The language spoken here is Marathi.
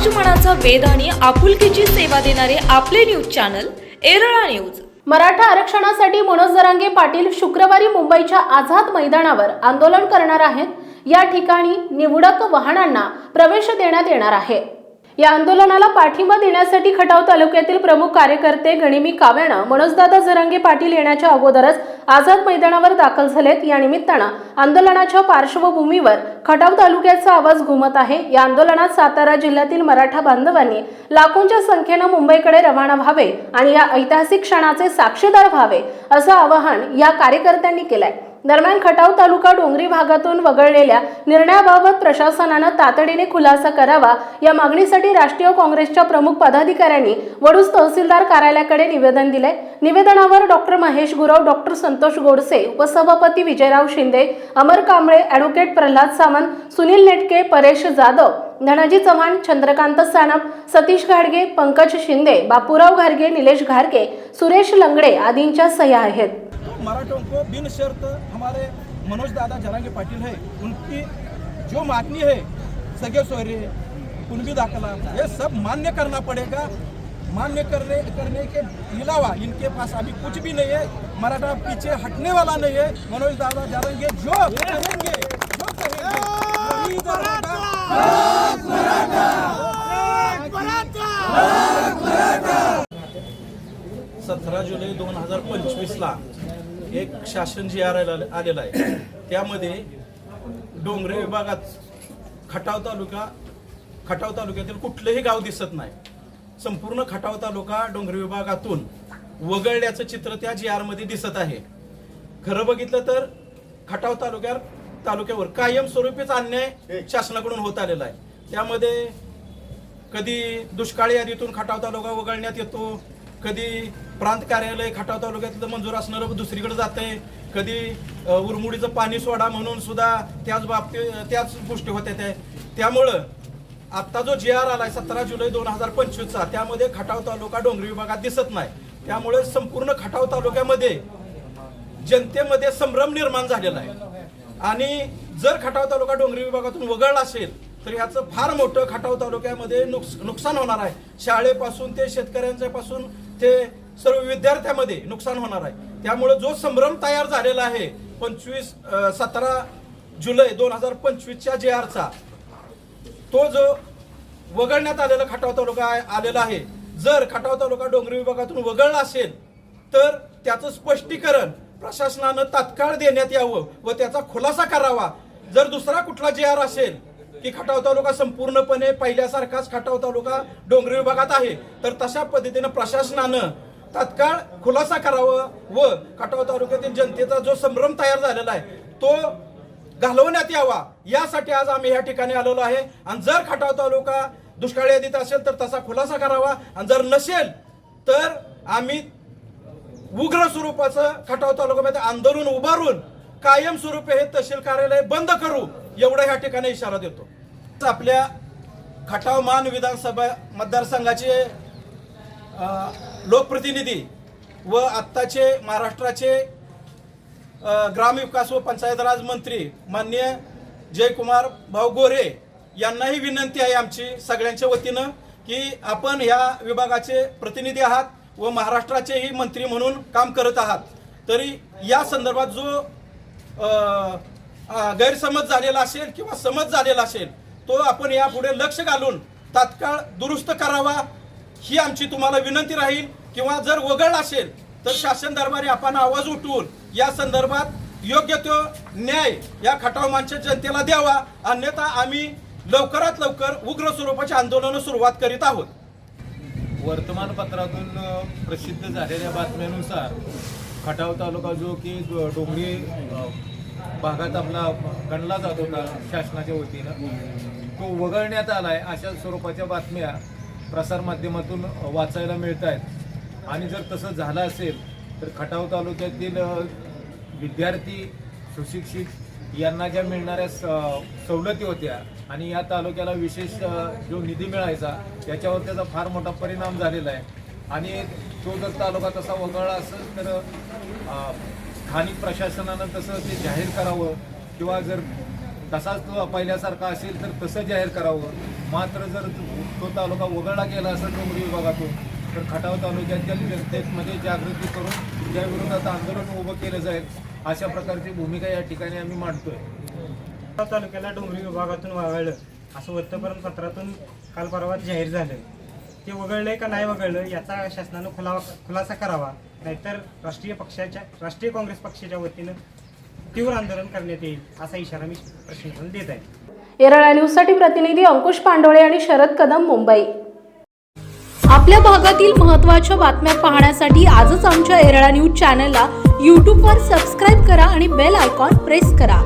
समाजमनाचा वेद आणि आपुलकीची सेवा देणारे आपले न्यूज चॅनल एरळा न्यूज. मराठा आरक्षणासाठी मनोज जरांगे पाटील शुक्रवारी मुंबईच्या आझाद मैदानावर आंदोलन करणार आहेत. या ठिकाणी निवडक वाहनांना प्रवेश देण्यात येणार आहे. या आंदोलनाला पाठिंबा देण्यासाठी खटाव तालुक्यातील प्रमुख कार्यकर्ते गणिमी काव्यानं मनोजदादा जरंगे पाटील येण्याच्या अगोदरच आझाद मैदानावर दाखल झालेत. या निमित्तानं आंदोलनाच्या पार्श्वभूमीवर खटाव तालुक्याचा आवाज घुमत आहे. या आंदोलनात सातारा जिल्ह्यातील मराठा बांधवांनी लाखोंच्या संख्येनं मुंबईकडे रवाना व्हावे आणि या ऐतिहासिक क्षणाचे साक्षीदार व्हावे असं आवाहन या कार्यकर्त्यांनी केलंय. दरम्यान खटाव तालुका डोंगरी भागातून वगळलेल्या निर्णयाबाबत प्रशासनानं तातडीने खुलासा करावा या मागणीसाठी राष्ट्रीय काँग्रेसच्या प्रमुख पदाधिकाऱ्यांनी वडूज तहसीलदार कार्यालयाकडे निवेदन दिले निवेदनावर डॉक्टर महेश गुरव डॉक्टर संतोष गोडसे उपसभापती विजयराव शिंदे अमर कांबळे ॲडव्होकेट प्रल्हाद सावंत सुनील नेटके परेश जाधव धनाजी चव्हाण चंद्रकांत सानप सतीश घाडगे पंकज शिंदे बापूराव घारगे निलेश घारगे सुरेश लंगडे आदींच्या सह्या आहेत. मराठों को बिन शर्त हमारे मनोज दादा जरांगे पाटिल है। उनकी जो मागणी है सगे सोयरे कुणबी दाखला ये सब मान्य करना पड़ेगा। मान्य करने करने के अलावा इनके पास अभी कुछ भी नहीं है। मराठा पीछे हटने वाला नहीं है। मनोज दादा जरांगे जो कहेंगे जो होगा। सतरा जुलै दोन हजार पंचवीसला एक शासन जी आर आलेलं आहे. त्यामध्ये डोंगरे विभागात खटाव तालुका खटाव तालुक्यातील कुठलंही गाव दिसत नाही. संपूर्ण खटाव तालुका डोंगरे विभागातून वगळल्याचं चित्र त्या जी आरमध्ये दिसत आहे. खरं बघितलं तर खटाव तालुक्यात तालुक्यावर कायमस्वरूपीच अन्याय शासनाकडून होत आलेला आहे. त्यामध्ये कधी दुष्काळी यादीतून खटाव तालुका वगळण्यात येतो कधी प्रांत कार्यालय खटाव तालुक्यातलं मंजूर असणारं दुसरीकडे जातंय. कधी उरमुडीचं पाणी सोडा म्हणून सुद्धा त्याच बाबतीत त्याच गोष्टी होत्या त्या. त्यामुळं आत्ता जो जी आर आलाय सतरा जुलै दोन हजार पंचवीसचा त्यामध्ये खटाव तालुका डोंगरी विभागात दिसत नाही. त्यामुळे संपूर्ण खटाव तालुक्यामध्ये जनतेमध्ये संभ्रम निर्माण झालेला आहे. आणि जर खटाव तालुका डोंगरी विभागातून वगळला असेल तर याचं फार मोठं खटाव तालुक्यामध्ये नुकस नुकसान होणार आहे. शाळेपासून ते शेतकऱ्यांच्या पासून ते सर्व विद्यार्थ्यामध्ये नुकसान होणार आहे. त्यामुळे जो संभ्रम तयार झालेला आहे पंचवीस सतरा जुलै दोन हजार पंचवीसच्या जे आरचा तो जो वगळण्यात आलेला खटाव तालुका आलेला आहे. जर खटाव तालुका डोंगरी विभागातून वगळला असेल तर त्याचं स्पष्टीकरण प्रशासनानं तात्काळ देण्यात यावं व त्याचा खुलासा करावा. जर दुसरा कुठला जे आर असेल की खटाव तालुका संपूर्णपणे पहिल्यासारखाच खटाव तालुका डोंगरी विभागात आहे तर तशा पद्धतीनं प्रशासनानं तात्काळ खुलासा करावा व खटाव तालुक्यातील जनतेचा जो संभ्रम तयार झालेला आहे तो घालवण्यात यावा. यासाठी आज आम्ही या ठिकाणी आलेलो आहे. आणि जर खटाव तालुका दुष्काळी यादीत असेल तर तसा खुलासा करावा. आणि जर नसेल तर आम्ही उग्र स्वरूपाचं खटाव तालुक्यामध्ये आंदोलन उभारून कायमस्वरूपी हे तहसील कार्यालय बंद करू एवढा ह्या ठिकाणी इशारा देतो. आपल्या खटाव मान विधानसभा मतदारसंघाचे लोकप्रतिनिधी व आत्ताचे महाराष्ट्राचे ग्रामविकास व पंचायत राज मंत्री माननीय जयकुमार भाऊ गोरे यांनाही विनंती आहे आमची सगळ्यांच्या वतीनं की आपण ह्या विभागाचे प्रतिनिधी आहात व महाराष्ट्राचेही मंत्री म्हणून काम करत आहात. तरी या संदर्भात जो गैरसमज झालेला असेल किंवा समज झालेला असेल तो आपण यापुढे लक्ष घालून तात्काळ दुरुस्त करावा ही आमची तुम्हाला विनंती राहील किंवा जर वगळ असेल तर शासन दरबारी आपण आवाज उठवून या संदर्भात योग्य तो न्याय या खटावमानच्या जनतेला द्यावा. अन्यथा आम्ही लवकरात लवकर उग्र स्वरूपाचे आंदोलन सुरुवात करीत आहोत. वर्तमानपत्रातून प्रसिद्ध झालेल्या बातम्यानुसार खटाव तालुका जो की डोंगरी भागात आपला गणला जात होता शासनाच्या वतीनं तो वगळण्यात आलाय अशा स्वरूपाच्या बातम्या प्रसारमाध्यमातून वाचायला मिळत आहेत आणि जर तसं झालं असेल तर खटाव तालुक्यातील विद्यार्थी सुशिक्षित यांना ज्या मिळणाऱ्या स- सवलती होत्या आणि या तालुक्याला विशेष जो निधी मिळायचा त्याच्यावर त्याचा फार मोठा परिणाम झालेला आहे. आणि तो जर तालुका तसा वगळला असेल तर स्थानिक प्रशासनानं तसं ते जाहीर करावं किंवा जर तसाच तो पहिल्यासारखा असेल तर तसं जाहीर करावं. मात्र जर तो तालुका वगळला गेला असेल डोंगरी विभागातून तर खटाव तालुक्यातील जनतेमध्ये जागृती करून त्या विरोधात आंदोलन उभं केलं जाईल अशा प्रकारची भूमिका या ठिकाणी आम्ही मांडतोय. खटाव तालुक्याला डोंगरी विभागातून वगळलं असं वृत्तपत्रातून काल परवा जाहीर झालं. ते वगळलंय का नाही वगळलं याचा शासनानं खुला खुलासा करावा नाहीतर राष्ट्रीय पक्षाच्या राष्ट्रीय काँग्रेस पक्षाच्या वतीनं तीव्र आंदोलन करण्यात येईल असा इशारा मी प्रशासनाला देत आहे. येरळा न्यूजसाठी प्रतिनिधी अंकुश पांडोळे आणि शरद कदम मुंबई. आपल्या भागातील महत्त्वाच्या बातम्या पाहण्यासाठी आजच आमच्या एरळा न्यूज चॅनलला यूट्यूबवर सबस्क्राईब करा आणि बेल आयकॉन प्रेस करा.